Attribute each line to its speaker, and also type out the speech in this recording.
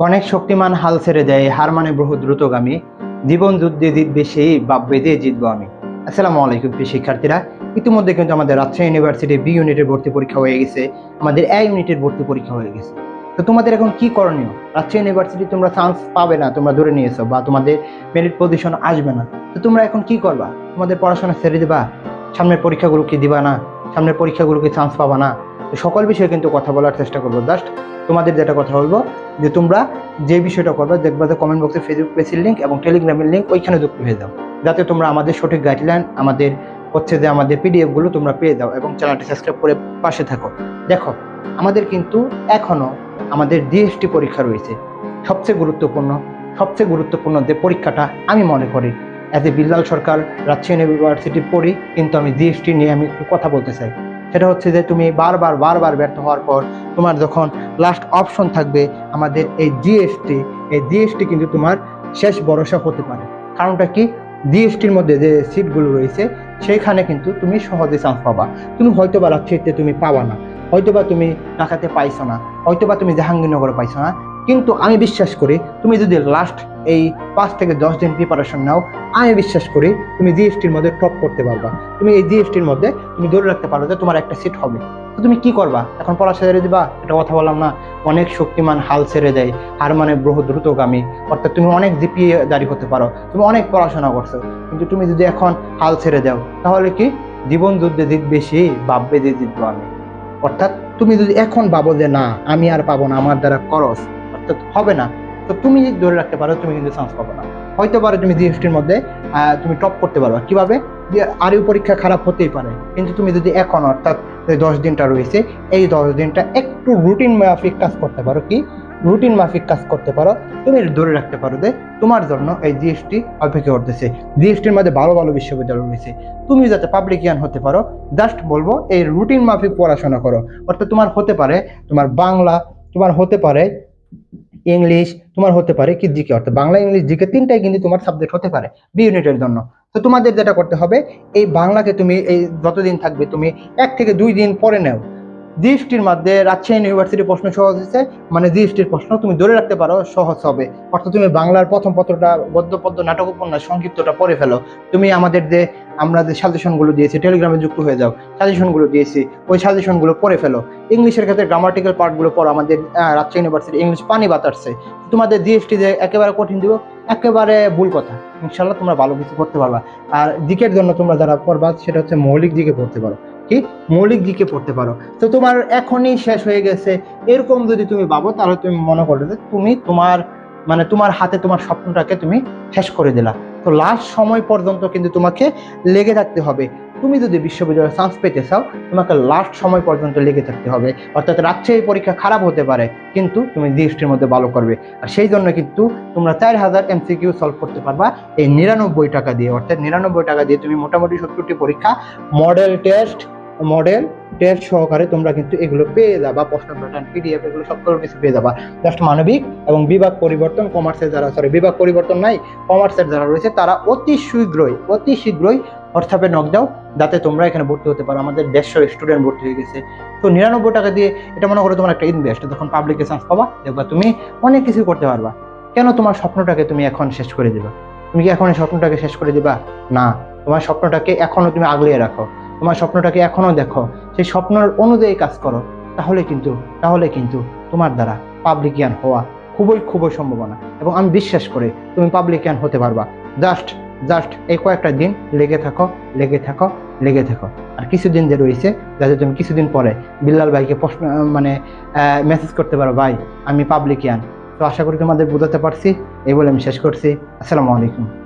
Speaker 1: অনেক শক্তিমান হাল ছেড়ে দেয়, হার মানে বহু দ্রুতগামী। জীবন যুদ্ধে জিতবে সেই বাপ বেঁধে জিতবো আমি। আসসালামু আলাইকুম, প্রিয় শিক্ষার্থীরা। ইতিমধ্যে কিন্তু আমাদের রাজশাহী ইউনিভার্সিটি বি ইউনিটের ভর্তি পরীক্ষা হয়ে গেছে, আমাদের এ ইউনিটের ভর্তি পরীক্ষা হয়ে গেছে। তো তোমাদের এখন কি করণীয়? রাজশাহী ইউনিভার্সিটি তোমরা চান্স পাবে না, তোমরা ধরে নিয়েছো, বা তোমাদের মেরিট পজিশন আসবে না। তো তোমরা এখন কি করবা? তোমাদের পড়াশোনা ছেড়ে দিবা? সামনের পরীক্ষাগুলো কি দিবা না? সামনের পরীক্ষাগুলোকে চান্স পাবা না? সকল বিষয়ে কিন্তু কথা বলার চেষ্টা করব। জাস্ট তোমাদের যেটা কথা বলব, যে তোমরা যে বিষয়টা করবে দেখবা যে কমেন্ট বক্সে ফেসবুক পেজের লিঙ্ক এবং টেলিগ্রামের লিঙ্ক ওইখানে যুক্ত হয়ে যাও। যাতে তোমরা আমাদের সঠিক গাইডলাইন আমাদের হচ্ছে যে আমাদের পিডিএফগুলো তোমরা পেয়ে যাও এবং চ্যানেলটি সাবস্ক্রাইব করে পাশে থাকো। দেখো, আমাদের কিন্তু এখনও আমাদের ডিএসটি পরীক্ষা রয়েছে। সবচেয়ে গুরুত্বপূর্ণ সবচেয়ে গুরুত্বপূর্ণ যে পরীক্ষাটা আমি মনে করি as a Billal Sarkar, Rajshahi university পড়ি, কিন্তু আমি জিএসটি নিয়ে আমি একটু কথা বলতে চাই। সেটা হচ্ছে যে তুমি বারবার বারবার ব্যর্থ হওয়ার পর তোমার যখন লাস্ট অপশন থাকবে আমাদের এই জিএসটি এই জিএসটি কিন্তু তোমার শেষ ভরসা হতে পারে। কারণটা কি? জিএসটির মধ্যে যে সিটগুলো রয়েছে সেইখানে কিন্তু তুমি সহজে চান্স পাবা। তুমি হয়তো বা রাজশাহীতে তুমি পাবা না হয়তো বা তুমি ঢাকাতে পাইছো না হয়তো বা তুমি জাহাঙ্গীরনগরে পাইছো না কিন্তু আমি বিশ্বাস করি তুমি যদি লাস্ট এই পাঁচ থেকে দশ দিন প্রিপারেশন নাও, আমি বিশ্বাস করি তুমি জিএসটির মধ্যে টপ করতে পারবা। তুমি এই জিএসটির মধ্যে তুমি ধরে রাখতে পারো যে তোমার একটা সিট হবে। তো তুমি কি করবা? এখন পড়া ছেড়ে দিবা? এটা কথা বললাম না। অনেক শক্তিমান হাল ছেড়ে দেয়। হার মানে বহু দ্রুতগামী। অর্থাৎ তুমি অনেক জিপিএ দাঁড়ি হতে পারো। তুমি অনেক পড়াশোনা করছ। কিন্তু তুমি যদি এখন হাল ছেড়ে দাও, তাহলে কি? জীবন যুদ্ধে জিতবে সে, ভাববে যে জিতবো আমি। অর্থাৎ তুমি যদি এখন ভাবো যে না, আমি আর পাবো না, আমার দ্বারা করস অর্থাৎ হবে না। তো তুমি যদি ধরে রাখতে পারো, তুমি কিন্তু চান্স পাবো না। হয়তো পারে তুমি জিএসটির মধ্যে তুমি টপ করতে পারো। কীভাবে? যে আরও পরীক্ষা খারাপ হতেই পারে। কিন্তু তুমি যদি এখন, অর্থাৎ দশ দিনটা রয়েছে, এই দশ দিনটা একটু রুটিন মাফিক কাজ করতে পারো কি? রুটিন মাফিক কাজ করতে পারো। তুমি ধরে রাখতে পারো যে তোমার জন্য এই জিএসটি অপেক্ষা করতেছে। জিএসটির মধ্যে ভালো ভালো বিশ্ববিদ্যালয় রয়েছে। তুমি যাতে পাবলিকিয়ান হতে পারো জাস্ট বলব, এই রুটিন মাফিক পড়াশোনা করো। অর্থাৎ তোমার হতে পারে, তোমার বাংলা, তোমার হতে পারে ইংলিশ তোমার হতে পারে কি জিকে, অর্থাৎ বাংলা ইংলিশ জিকে তিনটাই কিন্তু তোমার সাবজেক্ট হতে পারে বি ইউনিটের জন্য। তো তোমাদের যেটা করতে হবে, এই বাংলাকে তুমি এই যতদিন থাকবে, তুমি এক থেকে দুই দিন পরে নেও। জিএসটির মধ্যে রাজশাহী ইউনিভার্সিটির প্রশ্ন সহজ হয়েছে। মানে জিএসটির প্রশ্ন তুমি ধরে রাখতে পারো, সহজ হবে। অর্থাৎ তুমি বাংলার প্রথম পত্রটা গদ্য পদ্য নাটক উপন্যাস সংক্ষিপ্তটা পড়ে ফেলো। তুমি আমাদের যে, আমরা যে সাজেশনগুলো দিয়েছি টেলিগ্রামে যুক্ত হয়ে যাও। সাজেশনগুলো দিয়েছি, ওই সাজেশনগুলো পড়ে ফেলো। ইংলিশের ক্ষেত্রে গ্রামাটিক্যাল পার্টগুলো পড়ো। আমাদের রাজশাহী ইউনিভার্সিটি ইংলিশ পানি বাতারছে তোমাদের জিএসটি যে একেবারে কঠিন দিব, একেবারে ভুল কথা। ইনশাল্লাহ তোমরা ভালো কিছু করতে পারবা। আর দিকের জন্য তোমরা যারা পড়বা, সেটা হচ্ছে মৌলিক দিকে পড়তে পারো। কি? মৌলিক দিকে পড়তে পারো। তো তোমার এখনই শেষ হয়ে গেছে। এরকম যদি তুমি ভাবো, তাহলে তুমি মনে করো যে তুমি তোমার মানে তোমার হাতে তোমার স্বপ্নটাকে তুমি শেষ করে দিলা। তো লাস্ট সময় পর্যন্ত কিন্তু তোমাকে লেগে থাকতে হবে। তুমি যদি বিশ্ববিদ্যালয়ে চান্স পেতে চাও, তোমাকে লাস্ট সময় পর্যন্ত লেগে থাকতে হবে। অর্থাৎ রাজশাহী পরীক্ষা খারাপ হতে পারে, কিন্তু তুমি জিএসটির মধ্যে ভালো করবে। আর সেই জন্য কিন্তু তোমরা চার হাজার এমসিকিউ সলভ করতে পারবা এই নিরানব্বই টাকা দিয়ে। অর্থাৎ নিরানব্বই টাকা দিয়ে তুমি মোটামুটি সত্তরটি পরীক্ষা মডেল টেস্ট মডেল টেস্ট সহকারে তোমরা কিন্তু এগুলো পেয়ে যাবা প্রশ্ন প্যাটার্ন পিডিএফ এগুলো সব কিছু পেয়ে যাবা। জাস্ট মানবিক এবং বিভাগ পরিবর্তন কমার্সের যারা সরি বিভাগ পরিবর্তন নাই কমার্সের যারা রয়েছে, তারা অতি শীঘ্রই অতি শীঘ্রই হোয়াটসঅ্যাপে নক দাও যাতে তোমরা এখানে ভর্তি হতে পারো। আমাদের দেড়শো স্টুডেন্ট ভর্তি হয়ে গেছে। তো নিরানব্বই টাকা দিয়ে এটা মনে করো তোমার একটা ইনভেস্ট যখন পাবলিকে চান্স পাবা, দেখবা তুমি অনেক কিছু করতে পারবা। কেন তোমার স্বপ্নটাকে তুমি এখন শেষ করে দিবা? তুমি কি এখন এই স্বপ্নটাকে শেষ করে দিবা? না। তোমার স্বপ্নটাকে এখনও তুমি আগলিয়ে রাখো। তোমার স্বপ্নটাকে এখনও দেখো। সেই স্বপ্নের অনুযায়ী কাজ করো। তাহলে কিন্তু তাহলে কিন্তু তোমার দ্বারা পাবলিকিয়ান হওয়া খুবই খুবই সম্ভাবনা। এবং আমি বিশ্বাস করি তুমি পাবলিকিয়ান হতে পারবা। জাস্ট জাস্ট এই কয়েকটা দিন লেগে থাকো লেগে থাকো। লেগে থাকো। আর কিছুদিন যে রয়েছে, যাতে তুমি কিছুদিন পরে বিল্লাল ভাইকে প্রশ্ন মানে মেসেজ করতে পারো, ভাই, আমি পাবলিকিয়ান তো আশা করি তোমাদের বোঝাতে পারছি। এই বলে আমি শেষ করছি। আসসালামু আলাইকুম।